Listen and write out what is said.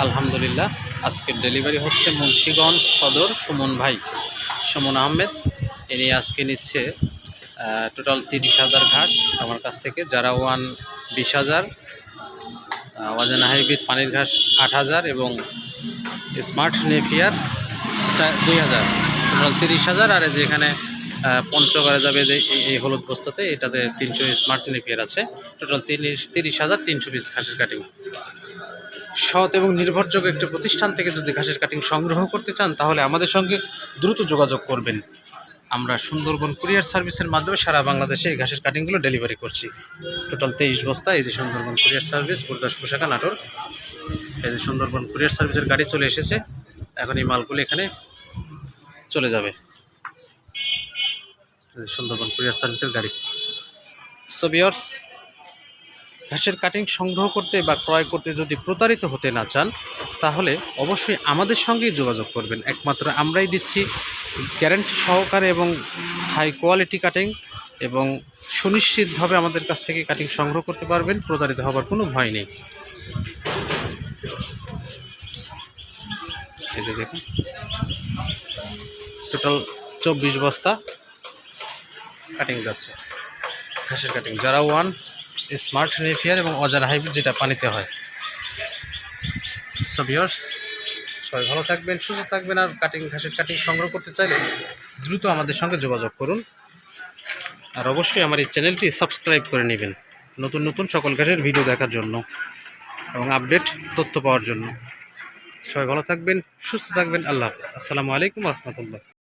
আলহামদুলিল্লাহ, আজকের ডেলিভারি হচ্ছে মুন্সিগঞ্জ সদর সুমন ভাই। সুমন আহমেদ, ইনি আজকে নিচ্ছে টোটাল তিরিশ হাজার ঘাস আমার কাছ থেকে, যারা ওয়ান বিশ হাজার ওয়াজান হাইব্রিড পানির ঘাস আট হাজার এবং স্মার্ট নেফিয়ার দুই হাজার। টোটাল তিরিশ হাজার, আর যে এখানে পঞ্চগড়ে যাবে যে এই- হলুদ বস্তাতে, এটাতে তিনশো স্মার্ট নেপিয়ার আছে। টোটাল তিরিশ তিরিশ হাজার তিনশো পিস ঘাসের কাটিং সৎ এবং নির্ভরযোগ্য একটি প্রতিষ্ঠান থেকে যদি ঘাসের কাটিং সংগ্রহ করতে চান, তাহলে আমাদের সঙ্গে দ্রুত যোগাযোগ করবেন। আমরা সুন্দরবন কুরিয়ার সার্ভিসের মাধ্যমে সারা বাংলাদেশে এই ঘাসের কাটিংগুলো ডেলিভারি করছি। টোটাল তেইশ বস্তা, এই যে সুন্দরবন কুরিয়ার সার্ভিস গুরদাসপুর শাখা নাটোর। এই যে সুন্দরবন কুরিয়ার সার্ভিসের গাড়ি চলে এসেছে। এখন এই মালগুলো এখানে চলে যাবে। সুন্দরবন কুরিয়ার সার্ভিসের গাড়ি। সো বিয়ার্স ঘাসের কাটিং সংগ্রহ করতে বা ক্রয় করতে যদি প্রতারিত হতে না চান, তাহলে অবশ্যই আমাদের সঙ্গেই যোগাযোগ করবেন। একমাত্র আমরাই দিচ্ছি গ্যারান্টি সহকারে এবং হাই কোয়ালিটি কাটিং এবং সুনিশ্চিতভাবে আমাদের কাছ থেকে কাটিং সংগ্রহ করতে পারবেন, প্রতারিত হবার কোনো ভয় নেই। দেখুন। টোটাল চব্বিশ বস্তা কাটিং যাচ্ছে। ঘাসের কাটিং যারা ওয়ান স্মার্ট নেপিয়ার এবং অজার হাইব্রিড যেটা পানিতে হয়। সো ভিউয়ার্স সবাই ভালো থাকবেন, সুস্থ থাকবেন আর কাটিং ঘাসের কাটিং সংগ্রহ করতে চাইলে দ্রুত আমাদের সঙ্গে যোগাযোগ করুন। আর অবশ্যই আমার এই চ্যানেলটি সাবস্ক্রাইব করে নেবেন নতুন নতুন সকল ঘাসের ভিডিও দেখার জন্য এবং আপডেট তথ্য পাওয়ার জন্য। সবাই ভালো থাকবেন, সুস্থ থাকবেন, আল্লাহ আসসালামু আলাইকুম রহমতুল্লাহ।